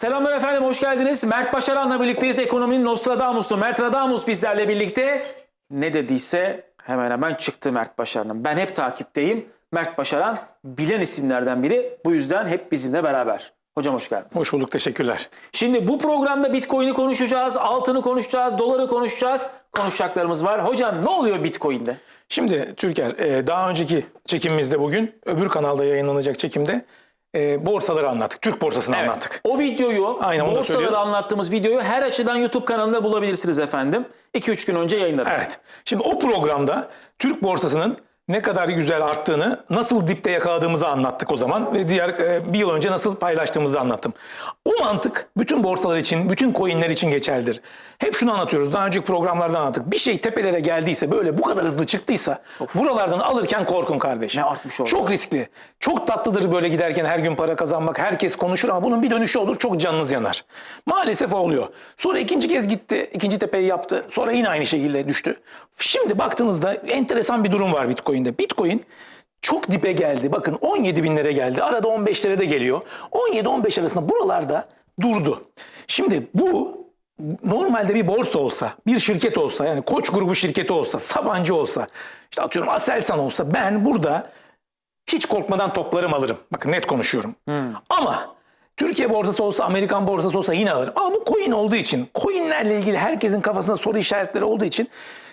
Selamlar efendim, hoş geldiniz. Mert Başaran'la birlikteyiz. Ekonominin Nostradamus'u Mert Radamus bizlerle birlikte. Ne dediyse hemen hemen çıktı Mert Başaran'ın. Ben hep takipteyim. Mert Başaran bilen isimlerden biri. Bu yüzden hep bizimle beraber. Hocam hoş geldiniz. Hoş bulduk, teşekkürler. Şimdi bu programda Bitcoin'i konuşacağız, altını konuşacağız, doları konuşacağız. Konuşacaklarımız var. Hocam ne oluyor Bitcoin'de? Şimdi Türker, e, daha önceki çekimimizde bugün, öbür kanalda yayınlanacak çekimde e, borsaları anlattık. Türk borsasını anlattık. O videoyu, Aynen, borsaları anlattığımız videoyu her açıdan YouTube kanalında bulabilirsiniz efendim. 2-3 gün önce yayınladık. Evet. Şimdi o programda Türk borsasının ne kadar güzel arttığını, nasıl dipte yakaladığımızı anlattık o zaman ve diğer e, bir yıl önce nasıl paylaştığımızı anlattım. O mantık bütün borsalar için, bütün coinler için geçerlidir. Hep şunu anlatıyoruz. Daha önceki programlarda anlattık. Bir şey tepelere geldiyse, böyle bu kadar hızlı çıktıysa buralardan alırken korkun kardeşim. Ne artmış orada. Çok riskli. Çok tatlıdır böyle giderken her gün para kazanmak. Herkes konuşur ama bunun bir dönüşü olur. Çok canınız yanar. Maalesef oluyor. Sonra ikinci kez gitti. ikinci tepeyi yaptı. Sonra yine aynı şekilde düştü. Şimdi baktığınızda enteresan bir durum var Bitcoin'de. Bitcoin çok dibe geldi. Bakın 17 binlere geldi. Arada 15'lere de geliyor. 17-15 arasında buralarda durdu. Şimdi bu normalde bir borsa olsa, bir şirket olsa, yani Koç grubu şirketi olsa, Sabancı olsa, işte atıyorum Aselsan olsa ben burada hiç korkmadan toplarım alırım. Bakın net konuşuyorum. Ama Türkiye borsası olsa, Amerikan borsası olsa yine alırım. Ama bu coin olduğu için, coinlerle ilgili herkesin kafasında soru işaretleri olduğu için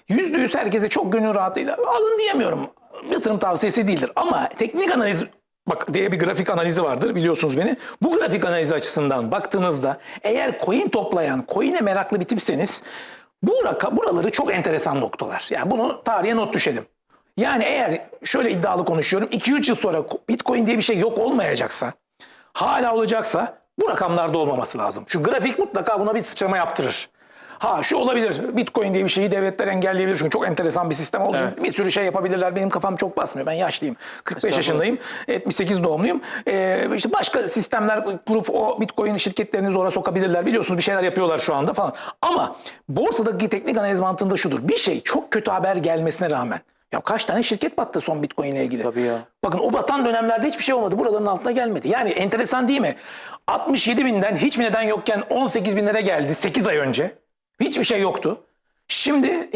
yüzde yüz herkese çok gönül rahatlığıyla alın diyemiyorum. Yatırım tavsiyesi değildir. Ama teknik analiz bak diye bir grafik analizi vardır biliyorsunuz beni. Bu grafik analizi açısından baktığınızda eğer coin toplayan, coin'e meraklı bir tipseniz bu raka, buraları çok enteresan noktalar. Yani bunu tarihe not düşelim. Yani eğer şöyle iddialı konuşuyorum 2-3 yıl sonra Bitcoin diye bir şey yok olmayacaksa hala olacaksa bu rakamlarda olmaması lazım. Şu grafik mutlaka buna bir sıçrama yaptırır. Ha şu olabilir. Bitcoin diye bir şeyi devletler engelleyebilir. Çünkü çok enteresan bir sistem olduğu Evet. bir sürü şey yapabilirler. Benim kafam çok basmıyor. Ben yaşlıyım. 45 Estağfurullah. yaşındayım. 78 doğumluyum. Ee, işte başka sistemler kurup o Bitcoin şirketlerini zora sokabilirler. Biliyorsunuz bir şeyler yapıyorlar şu anda falan. Ama borsadaki teknik analiz mantığında şudur. Bir şey çok kötü haber gelmesine rağmen ya kaç tane şirket battı son Bitcoin ile ilgili? Tabii ya. Bakın o batan dönemlerde hiçbir şey olmadı. Buraların altına gelmedi. Yani enteresan değil mi? 67 binden hiçbir neden yokken 18 binlere geldi 8 ay önce. Hiçbir şey yoktu. Şimdi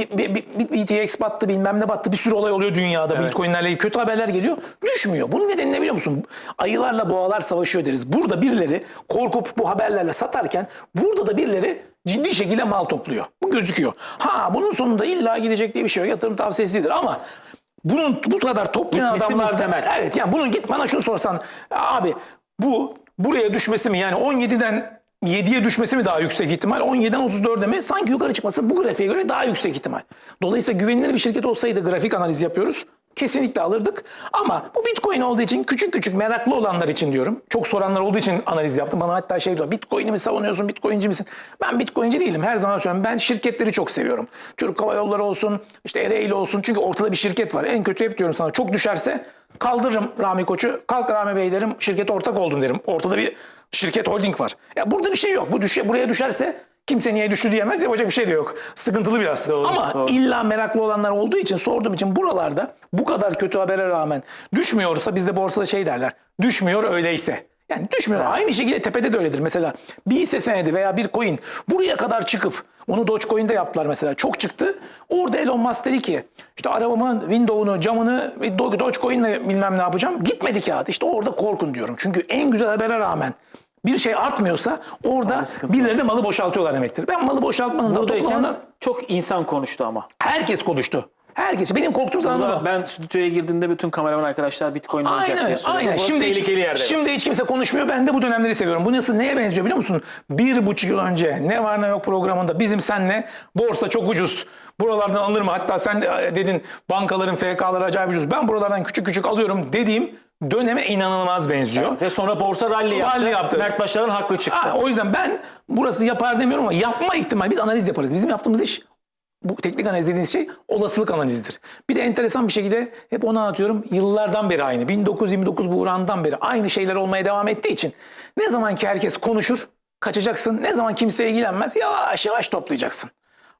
BTX battı bilmem ne battı bir sürü olay oluyor dünyada Evet. Bitcoin'lerle ilgili kötü haberler geliyor düşmüyor. Bunun nedeni ne biliyor musun? Ayılarla boğalar savaşıyor deriz. Burada birileri korkup bu haberlerle satarken burada da birileri ciddi şekilde mal topluyor. Bu gözüküyor. Ha bunun sonunda illa gidecek diye bir şey yok. Yatırım tavsiyesi değildir ama bunun bu kadar toplayan Gitmesi adamlar muhtemel. Evet yani bunun git bana şunu sorsan abi bu buraya düşmesi mi yani 17'den 7'ye düşmesi mi daha yüksek ihtimal? 17'den 34'e mi? Sanki yukarı çıkması bu grafiğe göre daha yüksek ihtimal. Dolayısıyla güvenilir bir şirket olsaydı grafik analiz yapıyoruz. Kesinlikle alırdık. Ama bu Bitcoin olduğu için küçük küçük meraklı olanlar için diyorum. Çok soranlar olduğu için analiz yaptım. Bana hatta şey diyor. Bitcoin'i mi savunuyorsun? Bitcoin'ci misin? Ben Bitcoin'ci değilim. Her zaman söylüyorum. Ben şirketleri çok seviyorum. Türk Hava Yolları olsun, işte Ereğli olsun. Çünkü ortada bir şirket var. En kötü hep diyorum sana çok düşerse kaldırırım Rami Koç'u. Kalk Rami Bey derim. Şirkete ortak oldum derim. Ortada bir şirket holding var. Ya burada bir şey yok. Bu düşe, buraya düşerse kimse niye düştü diyemez. Yapacak bir şey de yok. Sıkıntılı biraz. Ama doğru. illa meraklı olanlar olduğu için sorduğum için buralarda bu kadar kötü habere rağmen düşmüyorsa bizde borsada şey derler. Düşmüyor öyleyse. Yani düşmüyor. Aynı şekilde tepede de öyledir. Mesela bir hisse senedi veya bir coin buraya kadar çıkıp onu Dogecoin'de yaptılar mesela. Çok çıktı. Orada Elon Musk dedi ki işte arabamın window'unu, camını Do- Dogecoin'le bilmem ne yapacağım. Gitmedi kağıt. İşte orada korkun diyorum. Çünkü en güzel habere rağmen bir şey artmıyorsa orada birileri de malı boşaltıyorlar demektir. Ben malı boşaltmanın da toplamında çok insan konuştu ama. herkes konuştu. Herkes. Benim korktuğum zaman da ben stüdyoya girdiğimde bütün kameraman arkadaşlar Bitcoin olacak Aynen, diye söylüyorum. aynen. Burası Şimdi hiç, tehlikeli yerde. şimdi hiç kimse konuşmuyor. Ben de bu dönemleri seviyorum. Bu nasıl neye benziyor biliyor musun? Bir buçuk yıl önce ne var ne yok programında bizim senle borsa çok ucuz. Buralardan alır mı? Hatta sen de e, dedin bankaların FK'ları acayip ucuz. Ben buralardan küçük küçük alıyorum dediğim döneme inanılmaz benziyor. Ve sonra borsa rally yaptı. Rally yaptı. Mert Başaran haklı çıktı. Ha, o yüzden ben burası yapar demiyorum ama yapma ihtimali biz analiz yaparız. Bizim yaptığımız iş bu teknik analiz dediğiniz şey olasılık analizidir. Bir de enteresan bir şekilde hep onu anlatıyorum. Yıllardan beri aynı. 1929 buhranından beri aynı şeyler olmaya devam ettiği için ne zaman ki herkes konuşur kaçacaksın. Ne zaman kimse ilgilenmez yavaş yavaş toplayacaksın.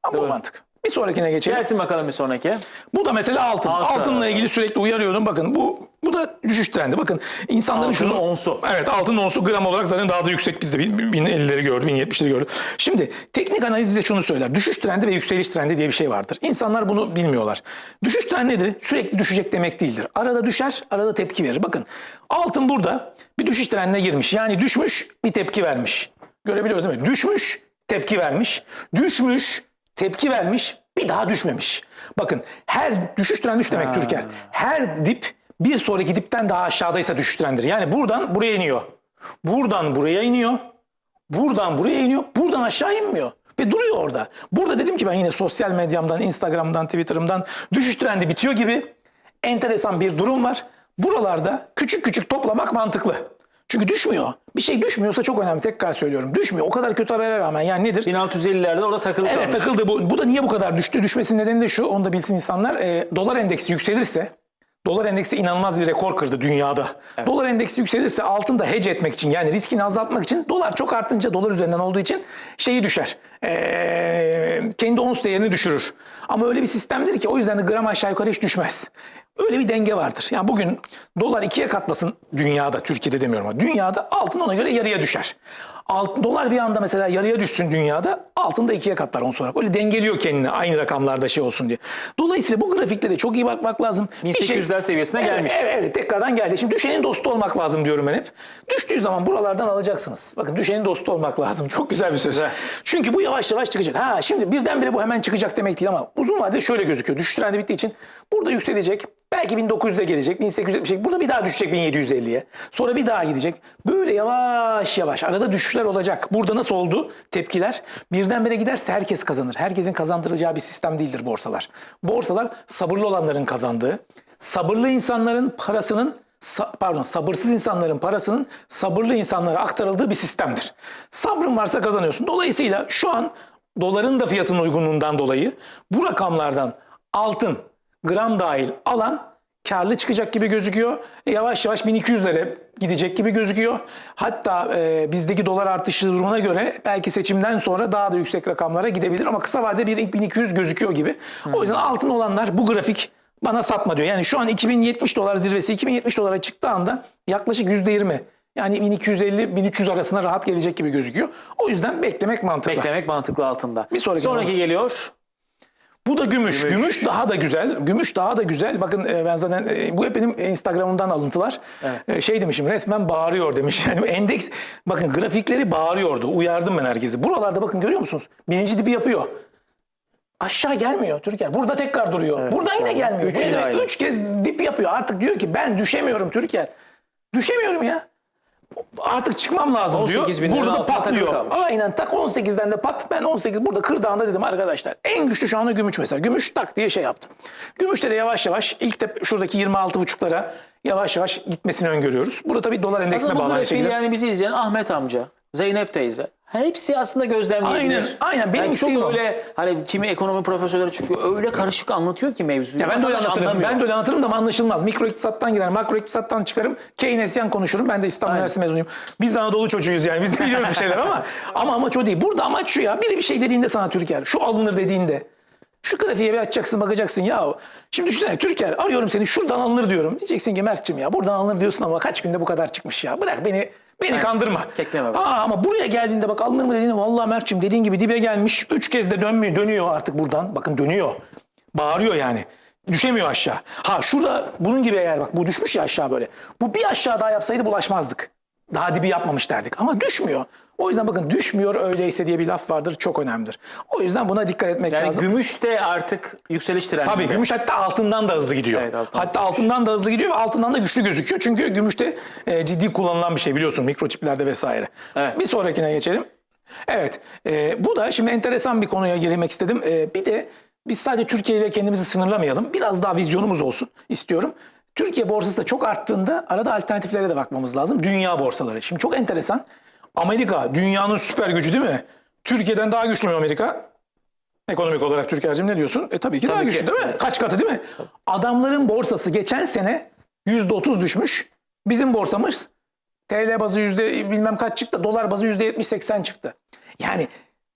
Ama bu mantık. Bir sonrakine geçelim. Gelsin bakalım bir sonraki. Bu da mesela altın. Altın. Altınla ilgili sürekli uyarıyordum. Bakın bu bu da düşüş trendi. Bakın insanların Altının şunu onsu. Evet altın onsu gram olarak zaten daha da yüksek bizde. 1050'leri gördü, 1070'leri gördü. Şimdi teknik analiz bize şunu söyler. Düşüş trendi ve yükseliş trendi diye bir şey vardır. İnsanlar bunu bilmiyorlar. Düşüş trendi nedir? Sürekli düşecek demek değildir. Arada düşer, arada tepki verir. Bakın altın burada bir düşüş trendine girmiş. Yani düşmüş, bir tepki vermiş. Görebiliyoruz değil mi? Düşmüş, tepki vermiş. Düşmüş, tepki vermiş, bir daha düşmemiş. Bakın her düşüş trendi demek Türker. Her dip bir sonraki dipten daha aşağıdaysa düşüş trendidir. Yani buradan buraya iniyor. Buradan buraya iniyor. Buradan buraya iniyor. Buradan aşağı inmiyor. Ve duruyor orada. Burada dedim ki ben yine sosyal medyamdan, Instagram'dan, Twitter'ımdan düşüş trendi bitiyor gibi enteresan bir durum var. Buralarda küçük küçük toplamak mantıklı. Çünkü düşmüyor. Bir şey düşmüyorsa çok önemli. Tekrar söylüyorum. Düşmüyor. O kadar kötü habere rağmen. Yani nedir? 1650'lerde orada takılı Evet kalmış. takıldı bu. Bu da niye bu kadar düştü? Düşmesinin nedeni de şu. Onu da bilsin insanlar. Ee, dolar endeksi yükselirse Dolar endeksi inanılmaz bir rekor kırdı dünyada. Dolar endeksi yükselirse altın da hedge etmek için yani riskini azaltmak için dolar çok artınca dolar üzerinden olduğu için şeyi düşer. Ee, kendi ons değerini düşürür. Ama öyle bir sistemdir ki o yüzden de gram aşağı yukarı hiç düşmez. Öyle bir denge vardır. Yani bugün dolar ikiye katlasın dünyada, Türkiye'de demiyorum ama dünyada altın ona göre yarıya düşer. Alt, dolar bir anda mesela yarıya düşsün dünyada altın da ikiye katlar ons olarak. Öyle dengeliyor kendini aynı rakamlarda şey olsun diye. Dolayısıyla bu grafiklere çok iyi bakmak lazım. Bir şey- 1800'ler seviyesine Evet, gelmiş. Evet, evet, tekrardan geldi. Şimdi düşenin dostu olmak lazım diyorum ben hep. Düştüğü zaman buralardan alacaksınız. Bakın düşenin dostu olmak lazım. Çok güzel bir söz. Güzel. Çünkü bu yavaş yavaş çıkacak. Ha şimdi birdenbire bu hemen çıkacak demek değil ama uzun vadede şöyle gözüküyor. Düşüş trendi bittiği için burada yükselecek. Belki 1900'e gelecek, 1870'e. Burada bir daha düşecek 1750'ye. Sonra bir daha gidecek. Böyle yavaş yavaş arada düşüşler olacak. Burada nasıl oldu tepkiler? Birdenbire giderse herkes kazanır. Herkesin kazandıracağı bir sistem değildir borsalar. Borsalar sabırlı olanların kazandığı, sabırlı insanların parasının pardon sabırsız insanların parasının sabırlı insanlara aktarıldığı bir sistemdir. Sabrın varsa kazanıyorsun. Dolayısıyla şu an doların da fiyatının uygunluğundan dolayı bu rakamlardan altın gram dahil alan karlı çıkacak gibi gözüküyor. E, Yavaş yavaş 1200'lere gidecek gibi gözüküyor. Hatta e, bizdeki dolar artışı durumuna göre belki seçimden sonra daha da yüksek rakamlara gidebilir ama kısa vadede bir 1200 gözüküyor gibi. O yüzden altın olanlar bu grafik bana satma diyor. Yani şu an 2070 dolar zirvesi 2070 dolara çıktığı anda yaklaşık %20 yani 1250-1300 arasına rahat gelecek gibi gözüküyor. O yüzden beklemek mantıklı. Beklemek mantıklı altında. Bir sonraki sonraki geliyor. Bu da gümüş. Gümüş. gümüş. daha da güzel. Gümüş daha da güzel. Bakın e, ben zaten e, bu hep benim Instagram'ımdan alıntılar. E, Şey demişim resmen bağırıyor demiş. Yani endeks bakın grafikleri bağırıyordu. Uyardım ben herkesi. Buralarda bakın görüyor musunuz? Birinci dibi yapıyor. Aşağı gelmiyor Türkiye. Burada tekrar duruyor. Buradan yine gelmiyor. Üç yine üç kez dip yapıyor. Artık diyor ki ben düşemiyorum Türkiye. Düşemiyorum ya. Artık çıkmam lazım diyor. 18 bin liranın Burada da patlıyor. Aynen tak 18'den de pat. Ben 18 burada kırdağında dedim arkadaşlar. En güçlü şu anda gümüş mesela. Gümüş tak diye şey yaptım. Gümüşte de yavaş yavaş ilk de şuradaki 26,5'lara yavaş yavaş gitmesini öngörüyoruz. Burada tabii dolar endeksine bağlı şekilde. yani bizi izleyen Ahmet amca, Zeynep teyze. Hepsi aslında gözlemleyebilir. Aynen, aynen. Benim Yani çok o. öyle hani kimi ekonomi profesörleri çıkıyor öyle karışık anlatıyor ki mevzuyu. Ya ben de öyle anlatırım. anlamıyor. Ben de öyle anlatırım da anlaşılmaz. Mikro iktisattan girer, makro iktisattan çıkarım. Keynesyen konuşurum. Ben de İstanbul. Üniversitesi mezunuyum. Biz de Anadolu çocuğuyuz yani. Biz de biliyoruz bir şeyler ama ama amaç o değil. Burada amaç şu ya. Biri bir şey dediğinde sana Türker, şu alınır dediğinde şu grafiğe bir açacaksın bakacaksın ya. Şimdi düşünsene Türker arıyorum seni şuradan alınır diyorum. Diyeceksin ki Mert'cim ya buradan alınır diyorsun ama kaç günde bu kadar çıkmış ya. Bırak beni beni kandırma. kekleme bak. Aa, ama buraya geldiğinde bak alınır mı dediğinde vallahi Mert'cim dediğin gibi dibe gelmiş. Üç kez de dönmüyor, dönüyor artık buradan. Bakın dönüyor. Bağırıyor yani. Düşemiyor aşağı. Ha şurada bunun gibi eğer bak bu düşmüş ya aşağı böyle. Bu bir aşağı daha yapsaydı bulaşmazdık. Daha dibi yapmamış derdik. Ama düşmüyor. O yüzden bakın düşmüyor öyleyse diye bir laf vardır. Çok önemlidir. O yüzden buna dikkat etmek yani lazım. gümüş de artık yükseliş trendinde. Tabii gümüş hatta altından da hızlı gidiyor. Evet, altından hatta hızlı altından da hızlı gidiyor ve altından da güçlü gözüküyor. Çünkü gümüşte e, ciddi kullanılan bir şey biliyorsun mikroçiplerde vesaire. Evet. Bir sonrakine geçelim. Evet e, bu da şimdi enteresan bir konuya girmek istedim. E, bir de biz sadece Türkiye ile kendimizi sınırlamayalım. Biraz daha vizyonumuz olsun istiyorum. Türkiye borsası da çok arttığında arada alternatiflere de bakmamız lazım. Dünya borsaları. Şimdi çok enteresan. Amerika dünyanın süper gücü değil mi? Türkiye'den daha güçlü mü Amerika? Ekonomik olarak Türker'cim ne diyorsun? E tabii ki daha Tabii güçlü ki. değil mi? Kaç katı değil mi? Adamların borsası geçen sene %30 düşmüş. Bizim borsamız TL bazı yüzde bilmem kaç çıktı. Dolar bazı yüzde 70-80 çıktı. Yani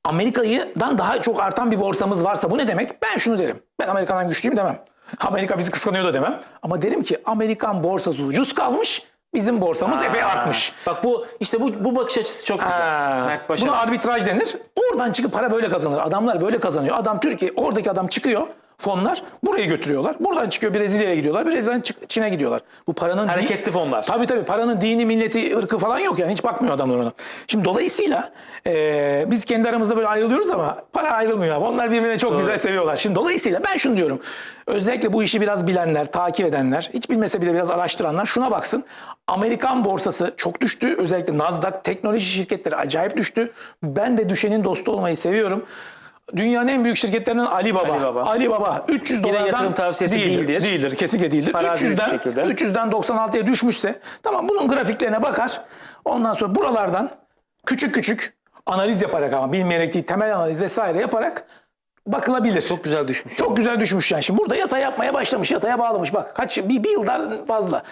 Amerika'dan daha çok artan bir borsamız varsa bu ne demek? Ben şunu derim. Ben Amerika'dan güçlüyüm demem. Amerika bizi kıskanıyor da demem. Ama derim ki Amerikan borsası ucuz kalmış. Bizim borsamız epey artmış. Bak bu işte bu bu bakış açısı çok güzel. Mert Başaran. Buna arbitraj denir. Oradan çıkıp para böyle kazanır. Adamlar böyle kazanıyor. Adam Türkiye, oradaki adam çıkıyor. Fonlar buraya götürüyorlar. Buradan çıkıyor Brezilya'ya gidiyorlar. Brezilya'dan Çin'e gidiyorlar. Bu paranın Hareketli fonlar. Tabii tabii paranın dini, milleti, ırkı falan yok yani. Hiç bakmıyor adamlar ona. Şimdi dolayısıyla eee, biz kendi aramızda böyle ayrılıyoruz ama para ayrılmıyor. abi. Onlar birbirini çok güzel seviyorlar. Şimdi dolayısıyla ben şunu diyorum. Özellikle bu işi biraz bilenler, takip edenler, hiç bilmese bile biraz araştıranlar şuna baksın. Amerikan borsası çok düştü. Özellikle Nasdaq teknoloji şirketleri acayip düştü. Ben de düşenin dostu olmayı seviyorum. Dünyanın en büyük şirketlerinden Alibaba. Alibaba. Alibaba 300 dolardan yatırım tavsiyesi değildir. Değildir. Kesinlikle değildir. Farazi bir 300'den, şekilde. 300'den 96'ya düşmüşse tamam bunun grafiklerine bakar. Ondan sonra buralardan küçük küçük analiz yaparak ama bilmeyerek değil temel analiz vesaire yaparak bakılabilir. Çok güzel düşmüş. Çok güzel düşmüş yani. Şimdi burada yatay yapmaya başlamış, yataya bağlamış. Bak kaç bir, bir yıldan fazla.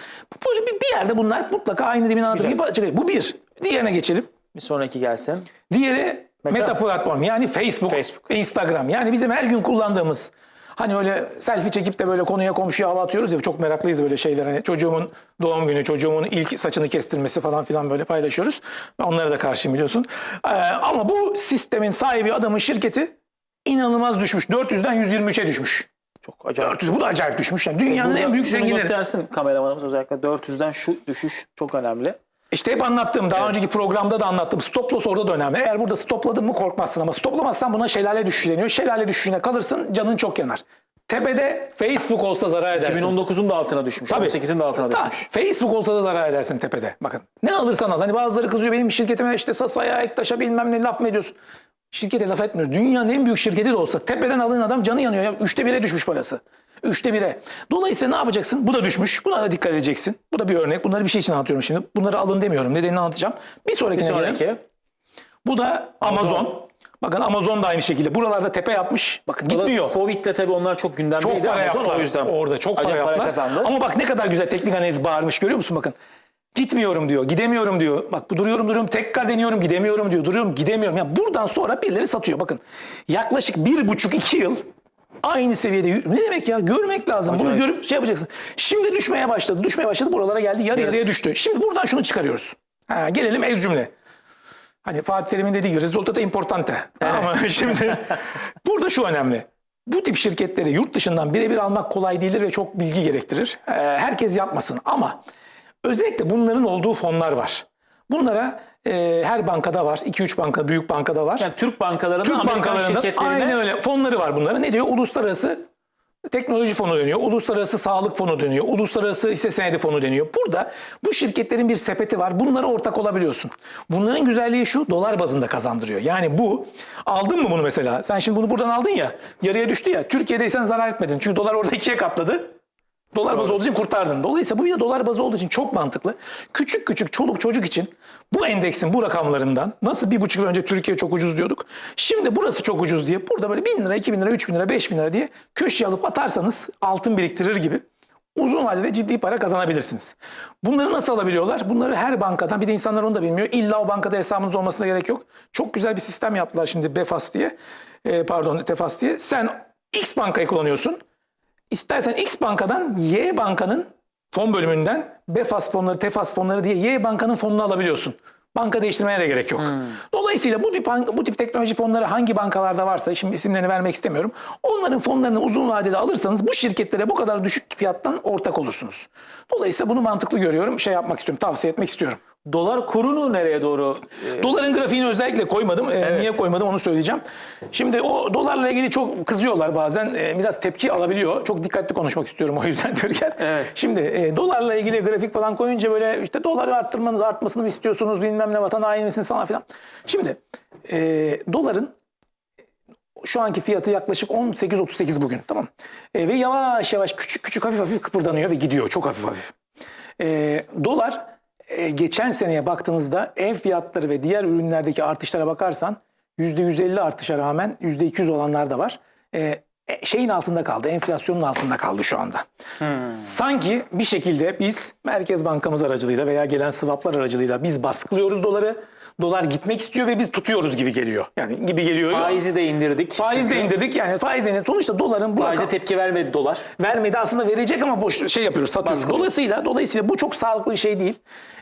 Böyle bir, bir yerde bunlar mutlaka aynı dibine anlatır gibi. Bu bir. Diğerine geçelim. Bir sonraki gelsin. Diğeri Meta. meta, platform yani Facebook, Facebook. Instagram. Yani bizim her gün kullandığımız hani öyle selfie çekip de böyle konuya komşuya hava atıyoruz ya çok meraklıyız böyle şeyler. Hani çocuğumun doğum günü, çocuğumun ilk saçını kestirmesi falan filan böyle paylaşıyoruz. Onlara da karşıyım biliyorsun. Ee, ama bu sistemin sahibi adamın şirketi inanılmaz düşmüş. 400'den 123'e düşmüş. Çok acayip. 400 bu da acayip düşmüş. Yani dünyanın Burada en büyük şunu zenginleri. göstersin kameramanımız özellikle 400'den şu düşüş çok önemli. İşte hep anlattığım, daha önceki programda da anlattım. Stop loss orada da önemli. Eğer burada stopladın mı korkmazsın ama stoplamazsan buna şelale düşüşü deniyor. Şelale düşüşüne kalırsın canın çok yanar. Tepede Facebook olsa zarar edersin. 2019'un da altına düşmüş. Tabii. 18'in de altına Da, düşmüş. Facebook olsa da zarar edersin tepede. Bakın ne alırsan al. Hani bazıları kızıyor benim şirketime işte Sasa'ya, Ektaş'a bilmem ne laf mı ediyorsun? Şirkete laf etmiyoruz. Dünyanın en büyük şirketi de olsa tepeden alın adam canı yanıyor. Ya. Üçte bire düşmüş parası. Üçte bire. Dolayısıyla ne yapacaksın? Bu da düşmüş. Buna da dikkat edeceksin. Bu da bir örnek. Bunları bir şey için anlatıyorum şimdi. Bunları alın demiyorum. Nedenini anlatacağım. Bir Bir sonrakine gelelim. sonraki. Bu da Amazon. Bakın Amazon da aynı şekilde. Buralarda tepe yapmış. Bakın gitmiyor. Covid'de tabii onlar çok gündemdeydi. Çok para Amazon yaptılar. o yüzden. Orada çok para acayip yaptılar. kazandı. Ama bak ne kadar güzel teknik analiz bağırmış görüyor musun bakın. Gitmiyorum diyor, gidemiyorum diyor. Bak bu duruyorum duruyorum tekrar deniyorum gidemiyorum diyor. Duruyorum gidemiyorum. Yani buradan sonra birileri satıyor. Bakın yaklaşık bir buçuk iki yıl aynı seviyede. Ne demek ya? Görmek lazım. Bunu Acayip. görüp şey yapacaksın. Şimdi düşmeye başladı. Düşmeye başladı. Buralara geldi. Yarı yarıya düştü. Şimdi buradan şunu çıkarıyoruz. Ha, gelelim ez cümle. Hani Fatih Terim'in dediği gibi resultato importante. Ama şimdi burada şu önemli. Bu tip şirketleri yurt dışından birebir almak kolay değildir ve çok bilgi gerektirir. Ee, herkes yapmasın ama özellikle bunların olduğu fonlar var. Bunlara e, her bankada var. 2-3 banka, büyük bankada var. Yani Türk bankalarının Türk Amerikan bankalarında şirketlerine aynen öyle fonları var bunların. Ne diyor? Uluslararası teknoloji fonu dönüyor. Uluslararası sağlık fonu dönüyor. Uluslararası hisse senedi fonu deniyor. Burada bu şirketlerin bir sepeti var. Bunlara ortak olabiliyorsun. Bunların güzelliği şu dolar bazında kazandırıyor. Yani bu aldın mı bunu mesela? Sen şimdi bunu buradan aldın ya yarıya düştü ya. Türkiye'deysen zarar etmedin. Çünkü dolar orada ikiye katladı. Dolar bazı olduğu için kurtardın. Dolayısıyla bu de dolar bazı olduğu için çok mantıklı. Küçük küçük çoluk çocuk için bu endeksin bu rakamlarından nasıl bir buçuk yıl önce Türkiye çok ucuz diyorduk. Şimdi burası çok ucuz diye burada böyle bin lira, iki bin lira, üç bin lira, beş bin lira diye köşeye alıp atarsanız altın biriktirir gibi uzun vadede ciddi para kazanabilirsiniz. Bunları nasıl alabiliyorlar? Bunları her bankadan bir de insanlar onu da bilmiyor. İlla o bankada hesabınız olmasına gerek yok. Çok güzel bir sistem yaptılar şimdi Befas diye. Ee, pardon Tefas diye. Sen X bankayı kullanıyorsun. İstersen X bankadan Y bankanın fon bölümünden Befas fonları, Tefas fonları diye Y bankanın fonunu alabiliyorsun. Banka değiştirmeye de gerek yok. Dolayısıyla bu tip bu tip teknoloji fonları hangi bankalarda varsa şimdi isimlerini vermek istemiyorum. Onların fonlarını uzun vadede alırsanız bu şirketlere bu kadar düşük fiyattan ortak olursunuz. Dolayısıyla bunu mantıklı görüyorum. Şey yapmak istiyorum, tavsiye etmek istiyorum. Dolar kurunu nereye doğru? e, Doların grafiğini özellikle koymadım. Ee, Niye koymadım onu söyleyeceğim. Şimdi o dolarla ilgili çok kızıyorlar bazen. Ee, biraz tepki alabiliyor. Çok dikkatli konuşmak istiyorum o yüzden Türker. Evet. Şimdi e, dolarla ilgili grafik falan koyunca böyle işte doları arttırmanız artmasını mı istiyorsunuz bilmem ne vatan haini misiniz falan filan. Şimdi e, doların şu anki fiyatı yaklaşık 18.38 bugün tamam. E, ve yavaş yavaş küçük küçük hafif hafif kıpırdanıyor ve gidiyor çok hafif hafif. E, dolar e, geçen seneye baktığınızda ev fiyatları ve diğer ürünlerdeki artışlara bakarsan %150 artışa rağmen %200 olanlar da var. E, e, şeyin altında kaldı, enflasyonun altında kaldı şu anda. Sanki bir şekilde biz Merkez Bankamız aracılığıyla veya gelen swaplar aracılığıyla biz baskılıyoruz doları. Dolar gitmek istiyor ve biz tutuyoruz gibi geliyor. Yani gibi geliyor. Faizi de indirdik. Faiz de indirdik yani faiz de indirdik. Sonuçta doların bu Faize rakam- tepki vermedi dolar. vermedi aslında verecek ama boş şey yapıyoruz satıyoruz. Dolayısıyla dolayısıyla bu çok sağlıklı bir şey değil.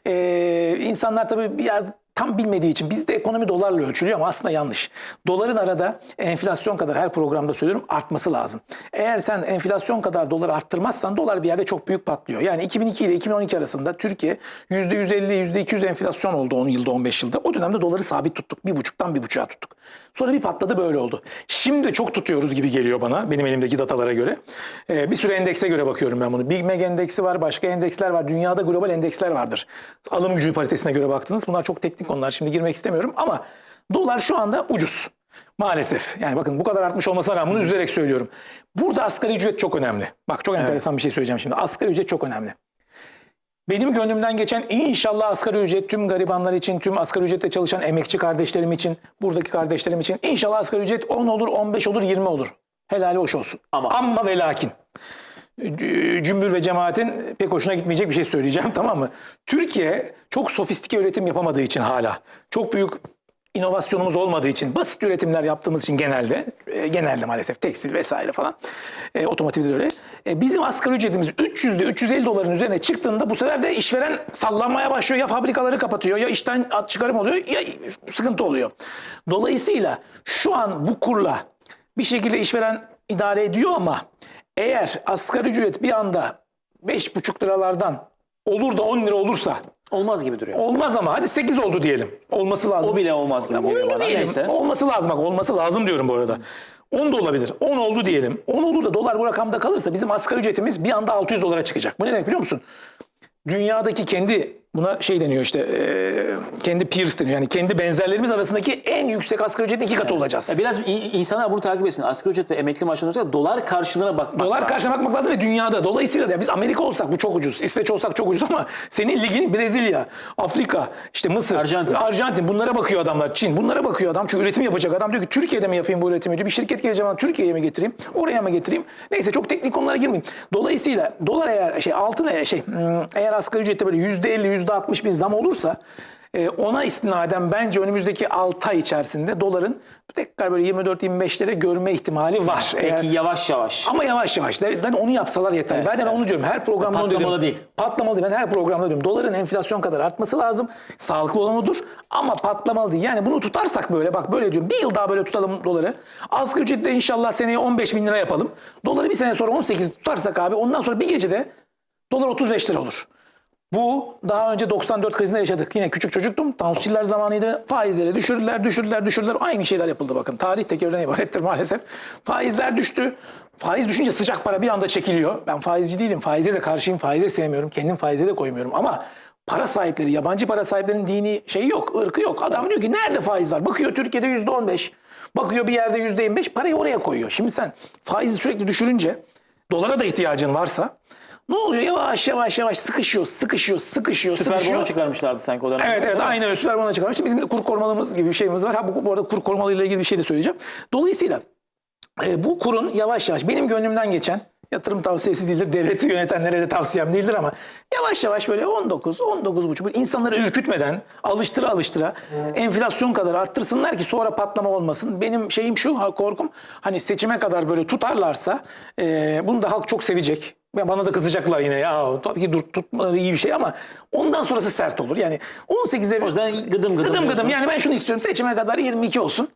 Ee, insanlar tabii biraz tam bilmediği için bizde ekonomi dolarla ölçülüyor ama aslında yanlış. Doların arada enflasyon kadar her programda söylüyorum artması lazım. Eğer sen enflasyon kadar doları arttırmazsan dolar bir yerde çok büyük patlıyor. Yani 2002 ile 2012 arasında Türkiye %150 %200 enflasyon oldu 10 yılda 15 yılda. O dönemde doları sabit tuttuk. Bir buçuktan bir buçuğa tuttuk. Sonra bir patladı böyle oldu. Şimdi çok tutuyoruz gibi geliyor bana benim elimdeki datalara göre. Ee, bir sürü endekse göre bakıyorum ben bunu. Big Mac endeksi var, başka endeksler var. Dünyada global endeksler vardır. Alım gücü paritesine göre baktınız. Bunlar çok teknik konular. Şimdi girmek istemiyorum ama dolar şu anda ucuz. Maalesef. Yani bakın bu kadar artmış olmasına rağmen bunu üzülerek söylüyorum. Burada asgari ücret çok önemli. Bak çok enteresan bir şey söyleyeceğim şimdi. Asgari ücret çok önemli. Benim gönlümden geçen inşallah asgari ücret tüm garibanlar için, tüm asgari ücretle çalışan emekçi kardeşlerim için, buradaki kardeşlerim için inşallah asgari ücret 10 olur, 15 olur, 20 olur. Helali hoş olsun. Ama- Ama ve lakin. Cümbür ve cemaatin pek hoşuna gitmeyecek bir şey söyleyeceğim tamam mı? Türkiye çok sofistike üretim yapamadığı için hala, çok büyük inovasyonumuz olmadığı için, basit üretimler yaptığımız için genelde, e, genelde maalesef tekstil vesaire falan, e, otomotivde de öyle. E, bizim asgari ücretimiz 300 ile 350 doların üzerine çıktığında bu sefer de işveren sallanmaya başlıyor. Ya fabrikaları kapatıyor, ya işten çıkarım oluyor, ya sıkıntı oluyor. Dolayısıyla şu an bu kurla bir şekilde işveren idare ediyor ama eğer asgari ücret bir anda 5,5 liralardan olur da 10 lira olursa Olmaz gibi duruyor. olmaz ama hadi 8 oldu diyelim. Olması lazım. O bile olmaz gibi geliyor Oldu bana. diyelim. Neyse. Olması lazım bak olması lazım diyorum bu arada. 10 da olabilir. 10 oldu diyelim. 10 olur da dolar bu rakamda kalırsa bizim asgari ücretimiz bir anda 600 dolara çıkacak. Bu ne demek biliyor musun? Dünyadaki kendi buna şey deniyor işte kendi peers deniyor. Yani kendi benzerlerimiz arasındaki en yüksek asgari ücretin iki katı olacağız. Ya biraz i- insanlar bunu takip etsin. Asgari ücret ve emekli maaşından ötürü dolar karşılığına bakmak Dolar karşına bakmak lazım ve dünyada. Dolayısıyla da biz Amerika olsak bu çok ucuz. İsveç olsak çok ucuz ama senin ligin Brezilya, Afrika, işte Mısır, Arjantin. Arjantin bunlara bakıyor adamlar. Çin bunlara bakıyor adam. Çünkü üretim yapacak adam diyor ki Türkiye'de mi yapayım bu üretimi diyor. Bir şirket geleceğim ama Türkiye'ye mi getireyim? Oraya mı getireyim? Neyse çok teknik konulara girmeyeyim. Dolayısıyla dolar eğer şey altın eğer şey hmm, eğer asgari ücrette böyle %50 %60 bir zam olursa e, ona istinaden bence önümüzdeki 6 ay içerisinde doların tekrar böyle 24-25'lere görme ihtimali var. Eğer- Peki yavaş yavaş. ama yavaş yavaş. Ben onu yapsalar yeter. Evet, ben de ben evet. onu diyorum. Her programda onu Patlamalı diyorum. değil. Patlamalı değil. Ben her programda diyorum. Doların enflasyon kadar artması lazım. Sağlıklı olan odur. Ama patlamalı değil. Yani bunu tutarsak böyle bak böyle diyorum. Bir yıl daha böyle tutalım doları. Asgari ücretle inşallah seneye 15 bin lira yapalım. Doları bir sene sonra 18 tutarsak abi ondan sonra bir gecede dolar 35 lira olur. Bu daha önce 94 krizinde yaşadık. Yine küçük çocuktum. Tansiyoner zamanıydı. Faizleri düşürdüler, düşürdüler, düşürdüler. Aynı şeyler yapıldı bakın. Tarih tekerrürden ibarettir maalesef. Faizler düştü. Faiz düşünce sıcak para bir anda çekiliyor. Ben faizci değilim. Faize de karşıyım. Faize sevmiyorum. Kendim faize de koymuyorum. Ama para sahipleri, yabancı para sahiplerinin dini şeyi yok, ırkı yok. Adam diyor ki nerede faiz var? Bakıyor Türkiye'de yüzde on beş. Bakıyor bir yerde yüzde yirmi beş. Parayı oraya koyuyor. Şimdi sen faizi sürekli düşürünce dolara da ihtiyacın varsa ne oluyor? Yavaş yavaş yavaş sıkışıyor, sıkışıyor, sıkışıyor, Süper sıkışıyor. bono çıkarmışlardı sanki o dönem. Evet evet aynen öyle süper bono çıkarmış. Bizim de kur korumalımız gibi bir şeyimiz var. Ha bu, bu arada kur korumalı ile ilgili bir şey de söyleyeceğim. Dolayısıyla e, bu kurun yavaş yavaş benim gönlümden geçen yatırım tavsiyesi değildir. Devleti yönetenlere de tavsiyem değildir ama yavaş yavaş böyle 19, 19 buçuk böyle insanları ürkütmeden alıştıra alıştıra enflasyon kadar arttırsınlar ki sonra patlama olmasın. Benim şeyim şu korkum hani seçime kadar böyle tutarlarsa e, bunu da halk çok sevecek. Ve bana da kızacaklar yine ya tabii ki dur, tutmaları iyi bir şey ama ondan sonrası sert olur. Yani 18'de O yüzden gıdım gıdım. Gıdım gıdım yani ben şunu istiyorum seçime kadar 22 olsun.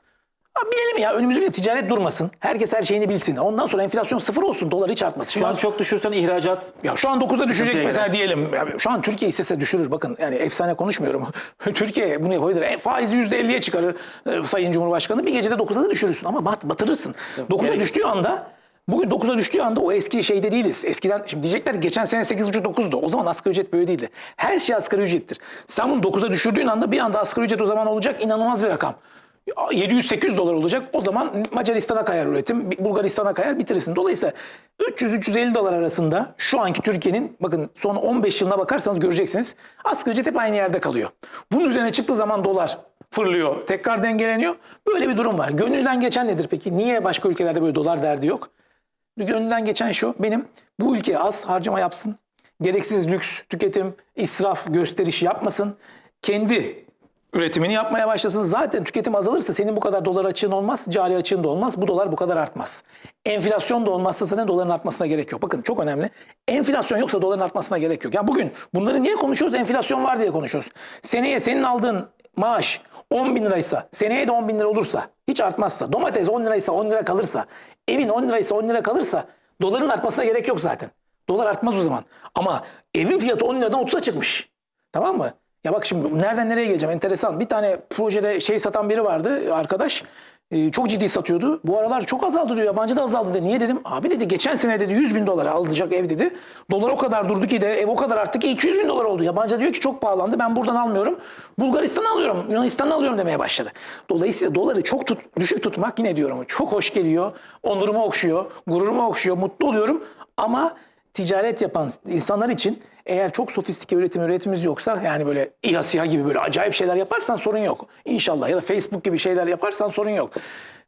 Abi bilelim ya önümüzde bir ticaret durmasın. Herkes her şeyini bilsin. Ondan sonra enflasyon sıfır olsun. Dolar hiç artmasın. Şu an çok düşürsen ihracat ya şu an 9'a düşecek mesela girer. diyelim. Ya şu an Türkiye istese düşürür. Bakın yani efsane konuşmuyorum. Türkiye bunu yapabilir. E, faizi %50'ye çıkarır e, Sayın Cumhurbaşkanı. Bir gecede 9'a da düşürürsün ama bat, batırırsın. 9'a gerek- düştüğü anda Bugün 9'a düştüğü anda o eski şeyde değiliz. Eskiden şimdi diyecekler geçen sene 8,5-9'du. O zaman asgari ücret böyle değildi. Her şey asgari ücrettir. Sen bunu 9'a düşürdüğün anda bir anda asgari ücret o zaman olacak inanılmaz bir rakam. 700-800 dolar olacak. O zaman Macaristan'a kayar üretim, Bulgaristan'a kayar bitirirsin. Dolayısıyla 300-350 dolar arasında şu anki Türkiye'nin bakın son 15 yılına bakarsanız göreceksiniz asgari ücret hep aynı yerde kalıyor. Bunun üzerine çıktığı zaman dolar fırlıyor, tekrar dengeleniyor. Böyle bir durum var. Gönülden geçen nedir peki? Niye başka ülkelerde böyle dolar derdi yok? Gönülden geçen şu, benim bu ülke az harcama yapsın, gereksiz lüks, tüketim, israf, gösteriş yapmasın, kendi üretimini yapmaya başlasın. Zaten tüketim azalırsa senin bu kadar dolar açığın olmaz, cari açığın da olmaz. Bu dolar bu kadar artmaz. Enflasyon da olmazsa zaten doların artmasına gerek yok. Bakın çok önemli. Enflasyon yoksa doların artmasına gerek yok. Yani bugün bunları niye konuşuyoruz? Enflasyon var diye konuşuyoruz. Seneye senin aldığın maaş 10 bin liraysa, seneye de 10 bin lira olursa, hiç artmazsa, domates 10 liraysa 10 lira kalırsa, evin 10 liraysa 10 lira kalırsa doların artmasına gerek yok zaten. Dolar artmaz o zaman. Ama evin fiyatı 10 liradan 30'a çıkmış. Tamam mı? Ya bak şimdi nereden nereye geleceğim enteresan. Bir tane projede şey satan biri vardı arkadaş. Ee, çok ciddi satıyordu. Bu aralar çok azaldı diyor. Yabancı da azaldı dedi. Niye dedim? Abi dedi geçen sene dedi 100 bin dolara alacak ev dedi. Dolar o kadar durdu ki de ev o kadar arttı ki 200 bin dolar oldu. Yabancı diyor ki çok pahalandı. Ben buradan almıyorum. Bulgaristan'ı alıyorum. Yunanistan'ı alıyorum demeye başladı. Dolayısıyla doları çok tut, düşük tutmak yine diyorum çok hoş geliyor. Onurumu okşuyor. Gururumu okşuyor. Mutlu oluyorum. Ama ticaret yapan insanlar için eğer çok sofistike üretim üretimimiz yoksa yani böyle İHA SİHA gibi böyle acayip şeyler yaparsan sorun yok. İnşallah ya da Facebook gibi şeyler yaparsan sorun yok.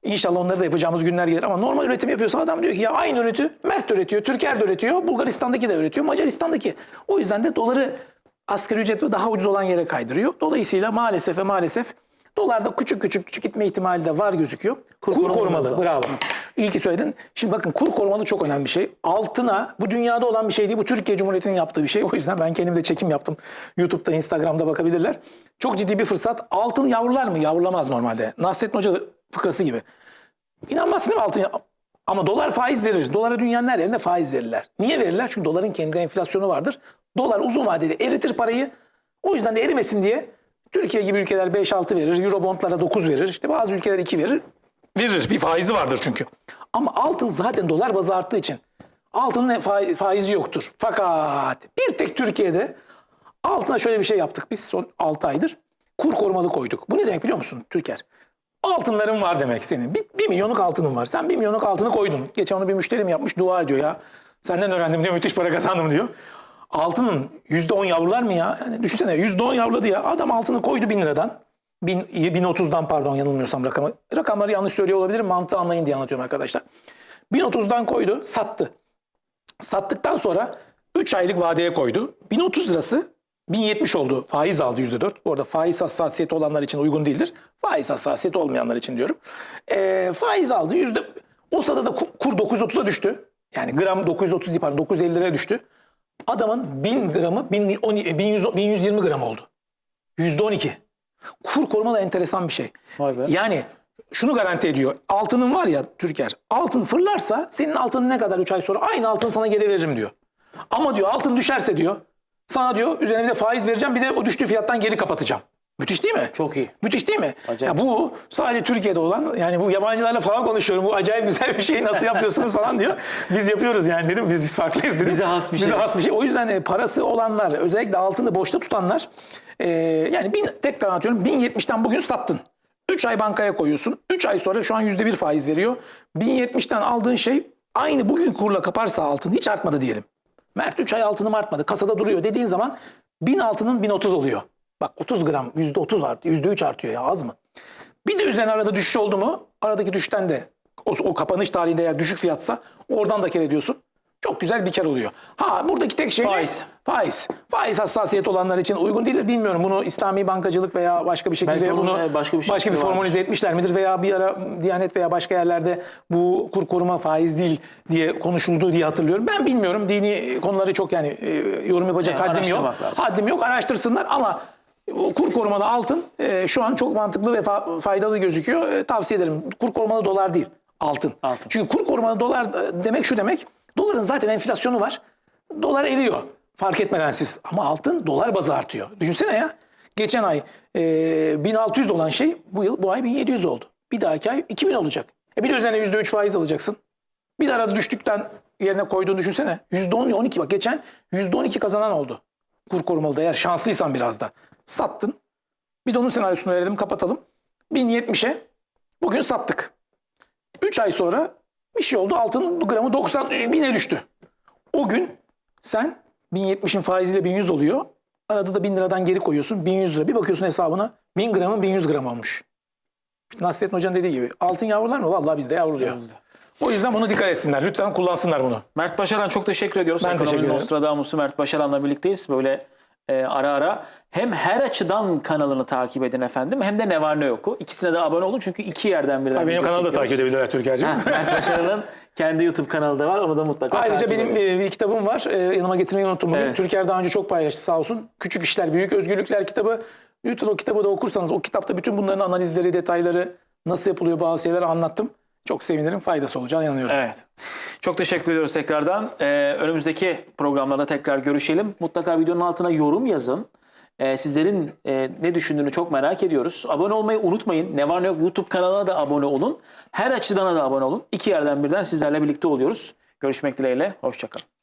İnşallah onları da yapacağımız günler gelir ama normal üretim yapıyorsan adam diyor ki ya aynı üretiyor. Mert de üretiyor, Türker de üretiyor, Bulgaristan'daki de üretiyor, Macaristan'daki. O yüzden de doları asgari ücretle daha ucuz olan yere kaydırıyor. Dolayısıyla maalesef ve maalesef dolarda küçük küçük küçük gitme ihtimali de var gözüküyor. Kur, korumalı korumalı. Bravo. İyi ki söyledin. Şimdi bakın kur korumalı çok önemli bir şey. Altına bu dünyada olan bir şey değil. Bu Türkiye Cumhuriyeti'nin yaptığı bir şey. O yüzden ben kendim de çekim yaptım. YouTube'da, Instagram'da bakabilirler. Çok ciddi bir fırsat. Altın yavrular mı? Yavrulamaz normalde. Nasrettin Hoca fıkrası gibi. İnanmazsın değil mi altın? Ama dolar faiz verir. Dolara dünyanın her yerinde faiz verirler. Niye verirler? Çünkü doların kendi enflasyonu vardır. Dolar uzun vadede eritir parayı. O yüzden de erimesin diye Türkiye gibi ülkeler 5-6 verir. Eurobondlara 9 verir. İşte bazı ülkeler 2 verir. Verir. Bir faizi vardır çünkü. Ama altın zaten dolar bazı arttığı için altının faizi yoktur. Fakat bir tek Türkiye'de altına şöyle bir şey yaptık biz son 6 aydır. Kur korumalı koyduk. Bu ne demek biliyor musun Türker? Altınların var demek senin. Bir, bir milyonluk altının var. Sen bir milyonluk altını koydun. Geçen onu bir müşterim yapmış dua ediyor ya. Senden öğrendim diyor müthiş para kazandım diyor. Altının yüzde on yavrular mı ya? Yani düşünsene yüzde on yavruladı ya. Adam altını koydu bin liradan. Bin, 1030'dan pardon yanılmıyorsam rakamı. Rakamları yanlış söylüyor olabilirim. Mantığı anlayın diye anlatıyorum arkadaşlar. 1030'dan koydu sattı. Sattıktan sonra 3 aylık vadeye koydu. 1030 lirası 1070 oldu. Faiz aldı %4. Bu arada faiz hassasiyeti olanlar için uygun değildir. Faiz hassasiyeti olmayanlar için diyorum. Ee, faiz aldı. Yüzde, o sırada da ku- kur 930'a düştü. Yani gram 930 değil pardon 950 liraya düştü. Adamın 1000 gramı 1010 1100 1120 gram oldu. %12. Kur koruma da enteresan bir şey. Vay be. Yani şunu garanti ediyor. Altının var ya Türker. Altın fırlarsa senin altının ne kadar 3 ay sonra aynı altını sana geri veririm diyor. Ama diyor altın düşerse diyor sana diyor üzerine bir de faiz vereceğim bir de o düştüğü fiyattan geri kapatacağım. Müthiş değil mi? Çok iyi. Müthiş değil mi? Acayip. Ya bu sadece Türkiye'de olan yani bu yabancılarla falan konuşuyorum. Bu acayip güzel bir şey nasıl yapıyorsunuz falan diyor. Biz yapıyoruz yani dedim. Biz biz farklıyız dedim. Bize has bir şey. Bize has bir şey. O yüzden e, parası olanlar özellikle altını boşta tutanlar e, yani bin, tekrar anlatıyorum 1070'ten bugün sattın. 3 ay bankaya koyuyorsun. 3 ay sonra şu an %1 faiz veriyor. 1070'ten aldığın şey aynı bugün kurla kaparsa altın hiç artmadı diyelim. Mert 3 ay altınım artmadı. Kasada duruyor dediğin zaman 1000 altının 1030 oluyor. Bak 30 gram %30 artıyor. %3 artıyor ya az mı? Bir de üzerine arada düşüş oldu mu? Aradaki düşten de o, o kapanış tarihinde eğer düşük fiyatsa oradan da kar ediyorsun. Çok güzel bir kar oluyor. Ha buradaki tek şey ne? Faiz. Faiz. Faiz hassasiyet olanlar için uygun değildir bilmiyorum. Bunu İslami bankacılık veya başka bir şekilde Belki bunu e, başka bir şekli vardır. formalize etmişler midir veya bir ara Diyanet veya başka yerlerde bu kur koruma faiz değil diye konuşuldu diye hatırlıyorum. Ben bilmiyorum. Dini konuları çok yani e, yorum yapacak Yani haddim yok. lazım. Haddim yok. Araştırsınlar ama kur korumalı altın e, şu an çok mantıklı ve fa- faydalı gözüküyor. E, tavsiye ederim. Kur korumalı dolar değil, altın. Altın. Çünkü kur korumalı dolar e, demek şu demek. Doların zaten enflasyonu var. Dolar eriyor fark etmeden siz. Ama altın dolar bazı artıyor. Düşünsene ya. Geçen ay e, 1600 olan şey bu yıl bu ay 1700 oldu. Bir dahaki ay 2000 olacak. E bir de üzerine %3 faiz alacaksın. Bir de arada düştükten yerine koyduğunu düşünsene. %10 12 bak geçen %12 kazanan oldu. Kur korumalı eğer şanslıysan biraz da. Sattın. Bir de onun senaryosunu verelim kapatalım. 1070'e bugün sattık. 3 ay sonra bir şey oldu altın gramı 90 bine düştü. O gün sen 1070'in faiziyle 1100 oluyor. Arada da 1000 liradan geri koyuyorsun. 1100 lira. Bir bakıyorsun hesabına 1000 gramın 1100 gram olmuş. İşte Nasrettin Hoca'nın dediği gibi. Altın yavrular mı? Vallahi bizde yavruluyor. O yüzden bunu dikkat etsinler. Lütfen kullansınlar bunu. Mert Başaran çok teşekkür ediyoruz. Ben Ekonominin teşekkür ederim. Nostradamus'u Mert Başaran'la birlikteyiz. Böyle e, ara ara. Hem her açıdan kanalını takip edin efendim hem de ne var ne yok'u. İkisine de abone olun çünkü iki yerden birden. Benim video kanalı da takip edebilirler Türker'cim. Mert Başaran'ın kendi YouTube kanalı da var. Onu da mutlaka Ayrıca benim e, bir kitabım var. E, yanıma getirmeyi unuttum. Evet. Türker daha önce çok paylaştı sağ olsun. Küçük İşler, Büyük Özgürlükler kitabı. Lütfen o kitabı da okursanız o kitapta bütün bunların analizleri, detayları nasıl yapılıyor bazı şeyleri anlattım. Çok sevinirim. Faydası olacağına inanıyorum. Evet. Çok teşekkür ediyoruz tekrardan. Ee, önümüzdeki programlarda tekrar görüşelim. Mutlaka videonun altına yorum yazın. Ee, sizlerin e, ne düşündüğünü çok merak ediyoruz. Abone olmayı unutmayın. Ne var ne yok YouTube kanalına da abone olun. Her açıdan da abone olun. İki yerden birden sizlerle birlikte oluyoruz. Görüşmek dileğiyle. Hoşçakalın.